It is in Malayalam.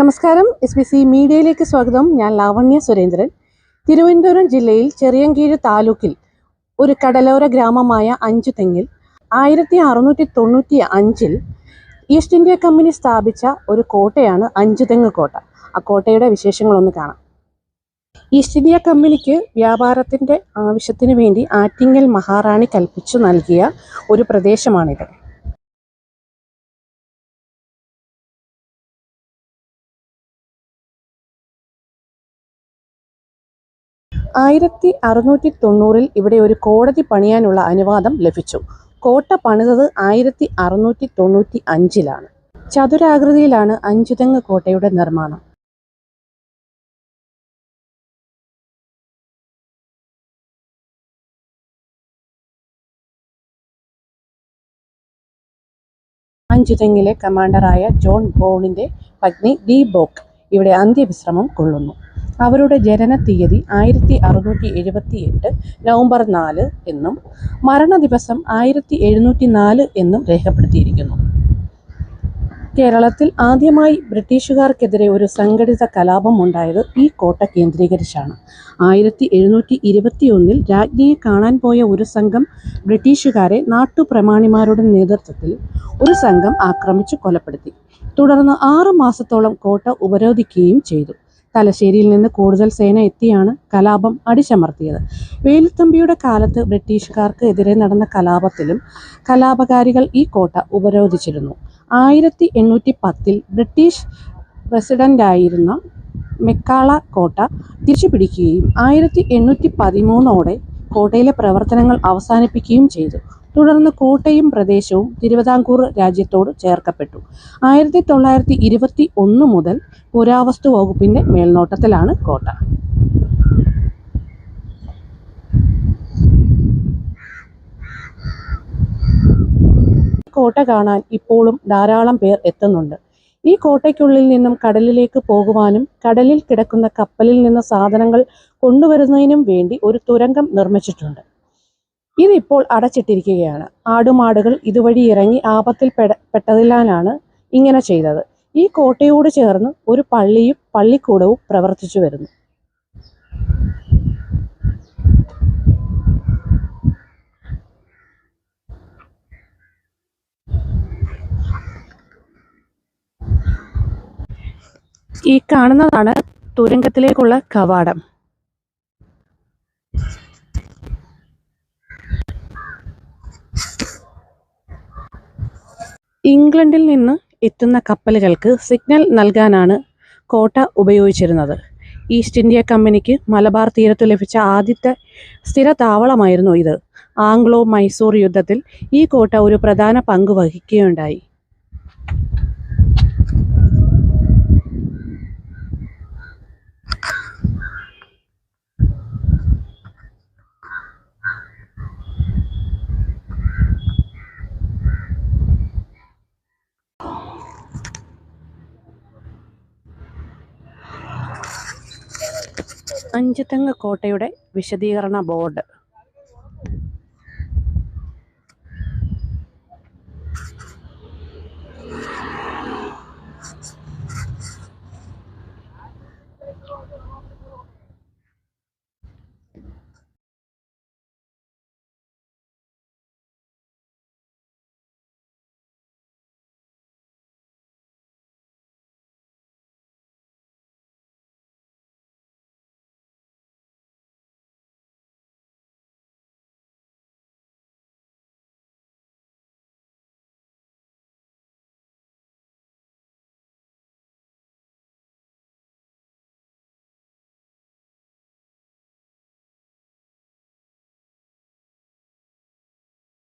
നമസ്കാരം. എസ് ബി സി മീഡിയയിലേക്ക് സ്വാഗതം. ഞാൻ ലാവണ്യ സുരേന്ദ്രൻ. തിരുവനന്തപുരം ജില്ലയിൽ ചെറിയങ്കീഴ് താലൂക്കിൽ ഒരു കടലോര ഗ്രാമമായ അഞ്ചുതെങ്ങിൽ ആയിരത്തി അറുന്നൂറ്റി തൊണ്ണൂറ്റി അഞ്ചിൽ ഈസ്റ്റ് ഇന്ത്യ കമ്പനി സ്ഥാപിച്ച ഒരു കോട്ടയാണ് അഞ്ചുതെങ്ങ് കോട്ട. ആ കോട്ടയുടെ വിശേഷങ്ങളൊന്ന് കാണാം. ഈസ്റ്റ് ഇന്ത്യ കമ്പനിക്ക് വ്യാപാരത്തിന്റെ ആവശ്യത്തിന് വേണ്ടി ആറ്റിങ്ങൽ മഹാറാണി കൽപ്പിച്ചു നൽകിയ ഒരു പ്രദേശമാണിത്. ആയിരത്തി അറുന്നൂറ്റി തൊണ്ണൂറിൽ ഇവിടെ ഒരു കോടതി പണിയാനുള്ള അനുവാദം ലഭിച്ചു. കോട്ട പണിതത് ആയിരത്തി അറുന്നൂറ്റി തൊണ്ണൂറ്റി അഞ്ചിലാണ് ചതുരാകൃതിയിലാണ് അഞ്ചുതെങ്ങ് കോട്ടയുടെ നിർമ്മാണം. അഞ്ചുതെങ്ങിലെ കമാൻഡറായ ജോൺ ബോണിന്റെ പത്നി ഡി ബോക്ക് ഇവിടെ അന്ത്യവിശ്രമം കൊള്ളുന്നു. അവരുടെ ജനന തീയതി ആയിരത്തി അറുന്നൂറ്റി എഴുപത്തി എട്ട് നവംബർ നാല് എന്നും മരണദിവസം ആയിരത്തി എഴുന്നൂറ്റി നാല് എന്നും രേഖപ്പെടുത്തിയിരിക്കുന്നു. കേരളത്തിൽ ആദ്യമായി ബ്രിട്ടീഷുകാർക്കെതിരെ ഒരു സംഘടിത കലാപം ഉണ്ടായത് ഈ കോട്ട കേന്ദ്രീകരിച്ചാണ്. ആയിരത്തി എഴുന്നൂറ്റി ഇരുപത്തിയൊന്നിൽ രാജ്ഞിയെ കാണാൻ പോയ ഒരു സംഘം ബ്രിട്ടീഷുകാരെ നാട്ടുപ്രമാണിമാരുടെ നേതൃത്വത്തിൽ ഒരു സംഘം ആക്രമിച്ചു കൊലപ്പെടുത്തി. തുടർന്ന് ആറ് മാസത്തോളം കോട്ട ഉപരോധിക്കുകയും ചെയ്തു. തലശ്ശേരിയിൽ നിന്ന് കൂടുതൽ സേന എത്തിയാണ് കലാപം അടിച്ചമർത്തിയത്. വേലുത്തമ്പിയുടെ കാലത്ത് ബ്രിട്ടീഷുകാർക്ക് എതിരെ നടന്ന കലാപത്തിലും കലാപകാരികൾ ഈ കോട്ട ഉപരോധിച്ചിരുന്നു. ആയിരത്തി എണ്ണൂറ്റി പത്തിൽ ബ്രിട്ടീഷ് പ്രസിഡന്റായിരുന്ന മെക്കാള കോട്ട തിരിച്ചുപിടിക്കുകയും ആയിരത്തി എണ്ണൂറ്റി പതിമൂന്നോടെ കോട്ടയിലെ പ്രവർത്തനങ്ങൾ അവസാനിപ്പിക്കുകയും ചെയ്തു. തുടർന്ന് കോട്ടയും പ്രദേശവും തിരുവിതാംകൂർ രാജ്യത്തോട് ചേർക്കപ്പെട്ടു. ആയിരത്തി തൊള്ളായിരത്തി ഇരുപത്തി ഒന്ന് മുതൽ പുരാവസ്തു വകുപ്പിന്റെ മേൽനോട്ടത്തിലാണ് കോട്ട. കോട്ട കാണാൻ ഇപ്പോഴും ധാരാളം പേർ എത്തുന്നുണ്ട്. ഈ കോട്ടയ്ക്കുള്ളിൽ നിന്നും കടലിലേക്ക് പോകുവാനും കടലിൽ കിടക്കുന്ന കപ്പലിൽ നിന്ന് സാധനങ്ങൾ കൊണ്ടുവരുന്നതിനും വേണ്ടി ഒരു തുരങ്കം നിർമ്മിച്ചിട്ടുണ്ട്. ഇതിപ്പോൾ അടച്ചിട്ടിരിക്കുകയാണ്. ആടുമാടുകൾ ഇതുവഴി ഇറങ്ങി ആപത്തിൽ പെട്ടതിലാണ് ഇങ്ങനെ ചെയ്തത്. ഈ കോട്ടയോട് ചേർന്ന് ഒരു പള്ളിയും പള്ളിക്കൂടവും പ്രവർത്തിച്ചു വരുന്നു. ഈ കാണുന്നതാണ് തുരങ്കത്തിലേക്കുള്ള കവാടം. ഇംഗ്ലണ്ടിൽ നിന്ന് എത്തുന്ന കപ്പലുകൾക്ക് സിഗ്നൽ നൽകാനാണ് കോട്ട ഉപയോഗിച്ചിരുന്നത്. ഈസ്റ്റ് ഇന്ത്യ കമ്പനിക്ക് മലബാർ തീരത്ത് ലഭിച്ച ആദ്യത്തെ സ്ഥിര താവളമായിരുന്നു ഇത്. ആംഗ്ലോ മൈസൂർ യുദ്ധത്തിൽ ഈ കോട്ട ഒരു പ്രധാന പങ്ക് വഹിക്കുകയുണ്ടായി. അഞ്ചുതെങ്ങ് കോട്ടയുടെ വിശദീകരണ ബോർഡ്.